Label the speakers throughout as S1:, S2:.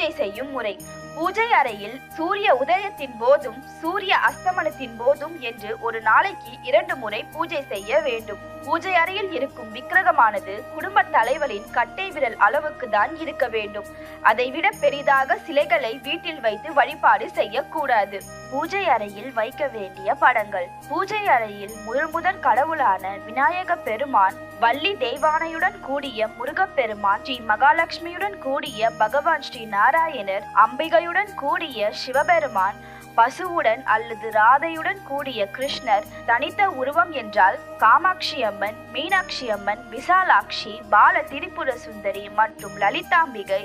S1: பூஜை செய்யும் முறை. பூஜை அறையில் சூரிய உதயத்தின் போதும் சூரிய அஸ்தமனத்தின் போதும் என்று ஒரு நாளைக்கு இரண்டு முறை பூஜை செய்ய வேண்டும். பூஜை அறையில் இருக்கும் விக்கிரகமானது குடும்ப தலைவரின் கட்டை விரல் அளவுக்கு தான் இருக்க வேண்டும். அதைவிட பெரிதாக சிலைகளை வீட்டில் வைத்து வழிபாடு செய்யக்கூடாது. பூஜை அறையில் வைக்க வேண்டிய படங்கள். பூஜை அறையில் முழுமுதற் கடவுளான விநாயக பெருமான் வள்ளி தெய்வானையுடன் கூடிய முருகப்பெருமான் ஸ்ரீ மகாலட்சுமியுடன் கூடிய பகவான் ஸ்ரீ நாராயணர் அம்பிகையுடன் கூடிய சிவபெருமான் பசுவுடன் அல்லது ராதையுடன் கூடிய கிருஷ்ணர் தனித்த உருவம் என்றால் காமாட்சி அம்மன் மீனாட்சி அம்மன் விசாலாட்சி பால திரிபுர சுந்தரி மற்றும் லலிதாம்பிகை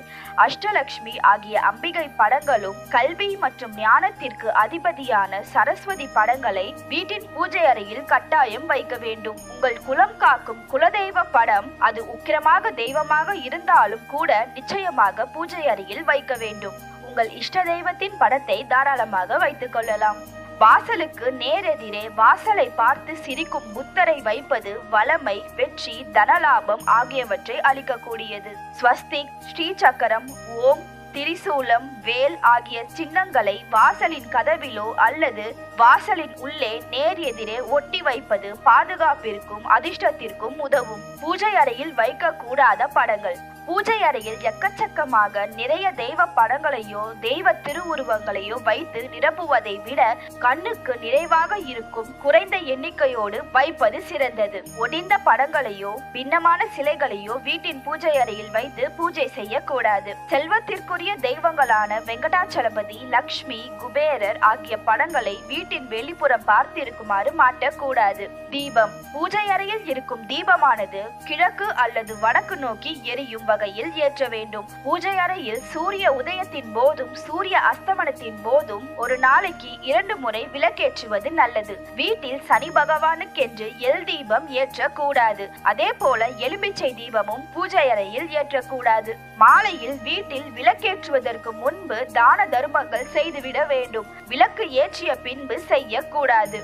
S1: அஷ்டலக்ஷ்மி ஆகிய அம்பிகை படங்களும் கல்வி மற்றும் ஞானத்திற்கு அதிபதியான சரஸ்வதி படங்களை வீட்டின் பூஜை அறையில் கட்டாயம் வைக்க வேண்டும். உங்கள் குலம் காக்கும் குலதெய்வ படம் அது உக்கிரமாக தெய்வமாக இருந்தாலும் கூட நிச்சயமாக பூஜை அறையில் வைக்க வேண்டும். உங்கள் இஷ்ட தெய்வத்தின் படத்தை தாராளமாக வைத்துக் கொள்ளலாம். வாசலுக்கு நேரெதிரே வாசலை பார்த்து சிரிக்கும் புத்தரை வைப்பது வளமை வெற்றி தனலாபம் ஆகியவற்றை அளிக்கக்கூடியது. ஸ்வஸ்திக் ஸ்ரீ சக்கரம் ஓம் திரிசூலம் வேல் ஆகிய சின்னங்களை வாசலின் கதவிலோ அல்லது வாசலின் உள்ளே நேர் எதிரே ஒட்டி வைப்பது பாதுகாப்பிற்கும் அதிர்ஷ்டத்திற்கும் உதவும். பூஜை அறையில் வைக்கக்கூடாத படங்கள். பூஜை அறையில் எக்கச்சக்கமாக நிறைய தெய்வ படங்களையோ தெய்வ திருவுருவங்களையோ வைத்து நிரப்புவதை விட கண்ணுக்கு நிறைவாக இருக்கும் குறைந்த எண்ணிக்கையோடு வைப்பது சிறந்தது. ஒடிந்த படங்களையோ பின்னமான சிலைகளையோ வீட்டின் பூஜை அறையில் வைத்து பூஜை செய்யக்கூடாது. செல்வத்திற்குரிய தெய்வங்களான வெங்கடாச்சலபதி லக்ஷ்மி குபேரர் ஆகிய படங்களை வீட்டின் வெளிப்புறம் பார்த்திருக்குமாறு மாட்டக்கூடாது. தீபம். பூஜை அறையில் இருக்கும் தீபமானது கிழக்கு அல்லது வடக்கு நோக்கி எரியும் வகையில் ஏற்ற வேண்டும். பூஜை அறையில் சூரிய உதயத்தின் போதும் சூரிய அஸ்தமனத்தின் போதும் ஒரு நாளைக்கு இரண்டு முறை விளக்கேற்றுவது நல்லது. வீட்டில் சனி பகவானுக்கென்று எல் தீபம் ஏற்றக்கூடாது. அதே போல எலுமிச்சை தீபமும் பூஜை அறையில் ஏற்றக்கூடாது. மாலையில் வீட்டில் விளக்கேற்றுவதற்கு முன்பு தான தர்மங்கள் செய்துவிட வேண்டும். விளக்கு ஏற்றிய பின்பு செய்யக்கூடாது.